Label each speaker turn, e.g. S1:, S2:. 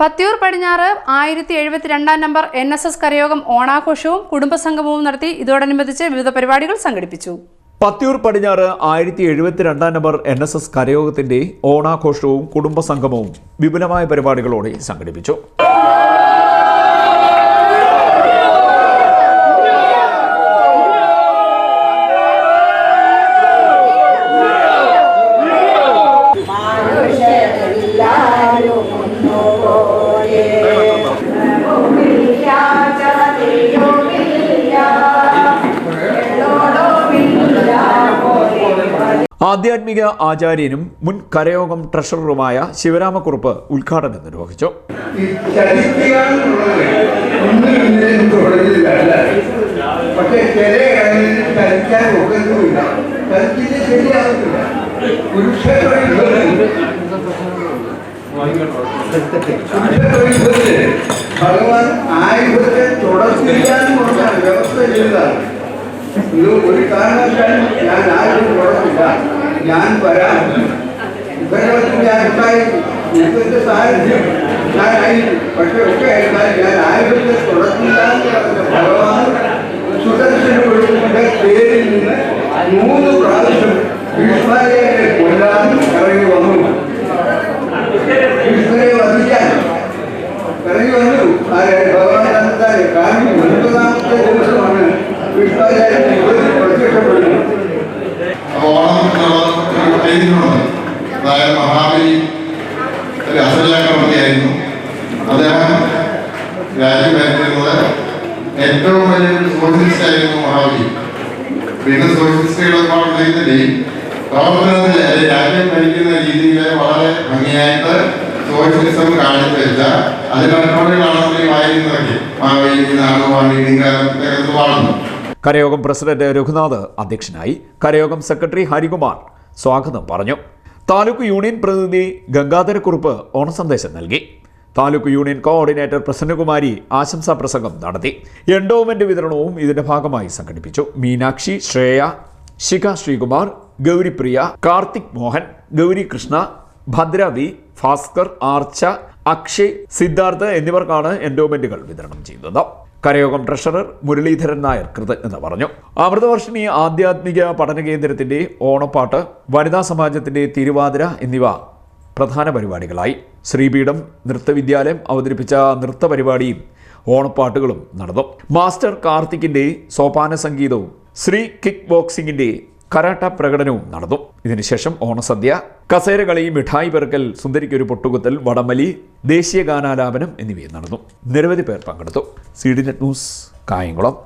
S1: പത്തിയൂർ പടിഞ്ഞാറ് ആയിരത്തി എഴുപത്തിരണ്ടാം നമ്പർ എൻ എസ് എസ് കരയോഗം ഓണാഘോഷവും കുടുംബസംഗമവും നടത്തി. ഇതോടനുബന്ധിച്ച് വിവിധ പരിപാടികൾ സംഘടിപ്പിച്ചു.
S2: പത്തിയൂർ പടിഞ്ഞാറ് ആയിരത്തി എഴുപത്തിരണ്ടാം നമ്പർ എൻ എസ് എസ് കരയോഗത്തിന്റെ ഓണാഘോഷവും കുടുംബസംഗമവും വിപുലമായ പരിപാടികളോടെ സംഘടിപ്പിച്ചു. ആധ്യാത്മിക ആചാര്യനും മുൻ കരയോഗം ട്രഷററുമായ ശിവരാമക്കുറുപ്പ് ഉദ്ഘാടനം നിർവഹിച്ചു.
S3: ഭഗവാൻ ഒരു കാരണവശാലും ഞാൻ ആരും തുടച്ചില്ല ഞാൻ വരാം ഇവരുടെ അഭിപ്രായം ഇന്നത്തെ സാഹചര്യം ഞാൻ ആയിരുന്നു പക്ഷെ ഒക്കെ ആയിരുന്നാൽ ഞാൻ ആയുധത്തെ തുടക്കില്ല എന്ന് പറഞ്ഞ ഭഗവാൻ സുദർശന ഒഴുകിന്റെ പേരിൽ നിന്ന് മൂന്ന്
S4: അദ്ദേഹം രാജ്യം ഭരിച്ചിരുന്നത് ഏറ്റവും വലിയൊരു സോഷ്യലിസ്റ്റ് ആയിരുന്നു മഹാബലി പിന്നെ സോഷ്യലിസ്റ്റുകൾ ഒരുപാട് രാജ്യം ഭരിക്കുന്ന രീതിയിൽ വളരെ ഭംഗിയായിട്ട് സോഷ്യലിസം കാണിച്ചു വെച്ച
S2: കരയോഗം പ്രസിഡന്റ് രഘുനാഥ് അധ്യക്ഷനായി കരയോഗം സെക്രട്ടറി ഹരികുമാർ സ്വാഗതം പറഞ്ഞു. താലൂക്ക് യൂണിയൻ പ്രതിനിധി ഗംഗാധരക്കുറുപ്പ് ഓണസന്ദേശം നൽകി. താലൂക്ക് യൂണിയൻ കോർഡിനേറ്റർ പ്രസന്നകുമാരി ആശംസാ പ്രസംഗം നടത്തി. എൻഡോമെന്റ് വിതരണവും ഇതിന്റെ ഭാഗമായി സംഘടിപ്പിച്ചു. മീനാക്ഷി ശ്രേയ ശിഖ ശ്രീകുമാർ ഗൗരിപ്രിയ കാർത്തിക് മോഹൻ ഗൗരി കൃഷ്ണ ഭദ്ര വി ഭാസ്കർ ആർച്ച അക്ഷയ് സിദ്ധാർത്ഥ് എന്നിവർക്കാണ് എൻഡോമെന്റുകൾ വിതരണം ചെയ്തത്. കരയോഗം ട്രഷറർ മുരളീധരൻ നായർ കൃതജ്ഞത പറഞ്ഞു. അമൃതവർഷിണി ആധ്യാത്മിക പഠന കേന്ദ്രത്തിന്റെ ഓണപ്പാട്ട് വനിതാ സമാജത്തിന്റെ തിരുവാതിര എന്നിവ പ്രധാന പരിപാടികളായി. ശ്രീപീഠം നൃത്തവിദ്യാലയം അവതരിപ്പിച്ച നൃത്ത പരിപാടിയും ഓണപ്പാട്ടുകളും നടന്നു. മാസ്റ്റർ കാർത്തിക്കിന്റെ സോപാന സംഗീതവും ശ്രീ കിക്ക് ബോക്സിംഗിന്റെ കരാട്ട പ്രകടനവും നടന്നു. ഇതിനുശേഷം ഓണസദ്യ കസേരകളി മിഠായി പെറുക്കൽ സുന്ദരിക്കൊരു പൊട്ടുകുത്തൽ വടമലി ദേശീയ ഗാനാലാപനം എന്നിവയും നടന്നു. നിരവധി പേർ പങ്കെടുത്തു. C D net news Kayamkulam.